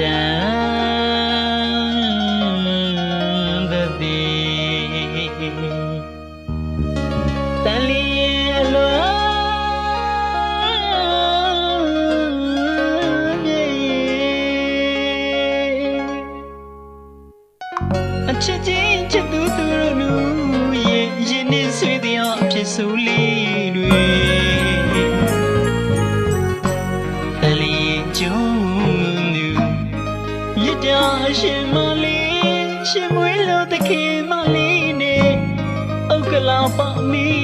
တန်သတိတန်လီအလွန်မြေအချစ်ချင်းချစ်သူသူတို့လူရင်ရင်နေဆွေးသည်အောင်ဖြစ်စုလေ ရှင်မလေးရှင်မွေးလို့တခင်မလေးနဲ့ဥက္ကလာပါမီ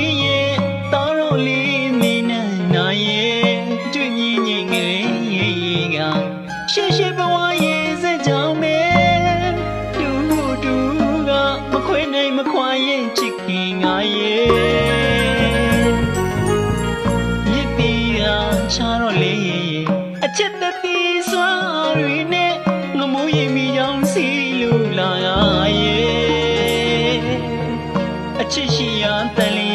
အ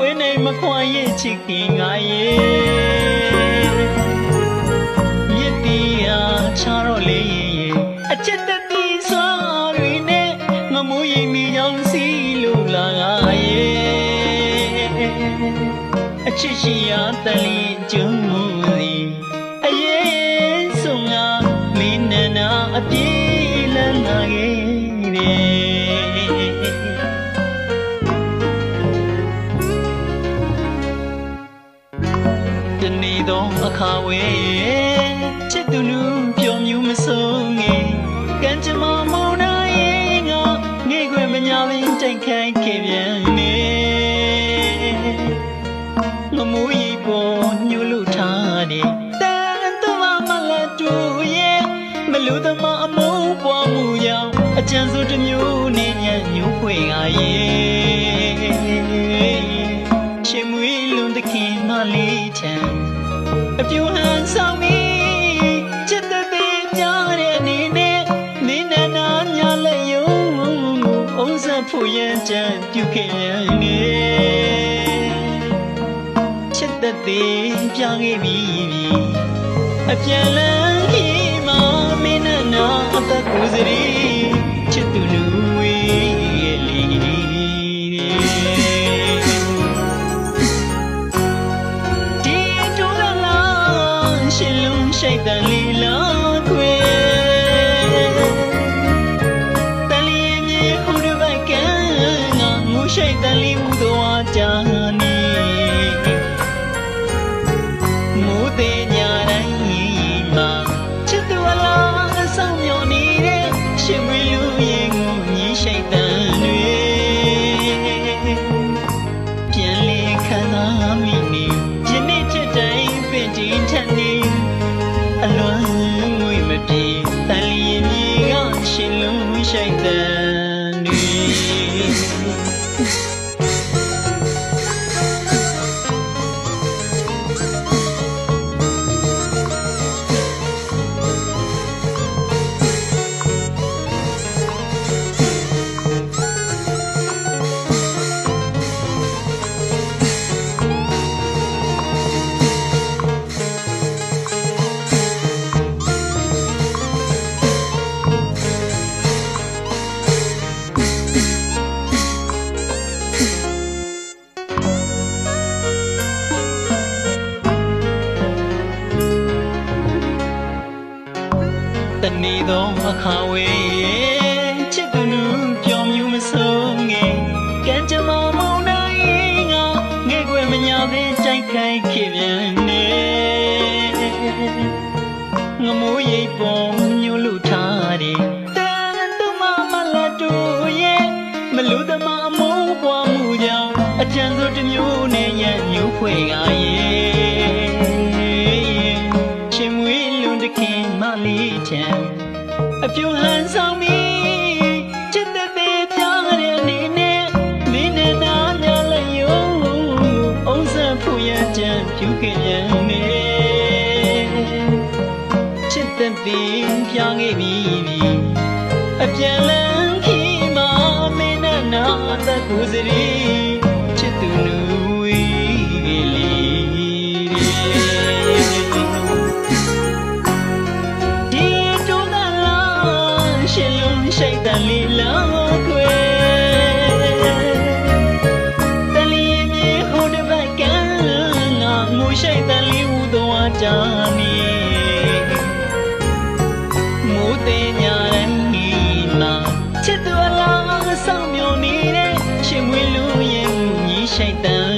ခွေးနိုင်မခွာရဲ့ချစ်ခင်ငါရဲ့မြစ်တီအားချားတော့လေရဲ့အချစ်တတိစွာတွေနဲ့ငမိုးရင်မိကြောင်စီလို့လာငါရဲ့အချစ်ရှိရာတန်လီကျုံ အခါဝဲချစ်သူလူပျော်မြူးမဆုံးငယ်ကံကြမ္မာမောင်နာရဲ့ငါငေ့ခွေမညာပင်တိုက်ခိုက်ခဲ့ပြန်နေငမိုးရီပေါ်ညှို့လို့ထားတယ်တန်တမမလာတူရဲ့မလူသမားအမုန်းပွားမှုကြောင့်အကြံစိုးတစ်မျိုးနဲ့ညံ့ညို့ခွေငါရဲ့ရှင်မွေးလွန်တခင်မလေး ချမ်းအပြူဟန်ဆောင်မီချစ်တဲ့တဲ့ကြားတဲ့အနေနဲ့မင်းနဲ့နာညာလက်ယုံအုံးဆက်ဖို့ရန်ကြံပြုခဲ့ရငယ်ချစ်တဲ့တဲ့ပြခဲ့ပြီအပြန်လန်းခီမှာမင်းနဲ့နာအသက်ကိုယ်စရီ လုံးရှိတ်တန်လီလာ တနေ့တော့အခါဝေးချစ်သူလူပျော်မြူးမဆုံးငယ်ကံကြမ္မာမောင်နိုင်ငါငဲ့ွယ်မညာပင်ကြိုက်ခိုက်ခဲ့ပြန်နေငမိုးရိပ်ပေါ်ညှို့လို့ထားတယ်တန်သူမမလာတူရဲ့မလူသမားအမိုးပွားမှုကြောင့်အကြံစိုးတစ်မျိုးနဲ့ရညှို့ဖွဲ့ကရဲ့ရှင်မွေးလွန်တခင်ချံ အပြူဟန်ဆောင်ပြီးချစ်တဲ့သေးပြားတဲ့အနေနဲ့မင်းနဲ့နာညာလည်းယုံအုံးစဖူရကြံဖြူခင်ရံနေချစ်တဲ့သေးပြားခဲ့ပြီအပြန်လန်းခီမာမင်းနဲ့နာသက်ကိုစရီ ကြမီမိုးတဲ့ညာရန်နီနာချစ်တော်လာဆောင်မျောနေတဲ့ရှင်မွေလူရဲ့ညီရှိတ်တန်တွေပြန်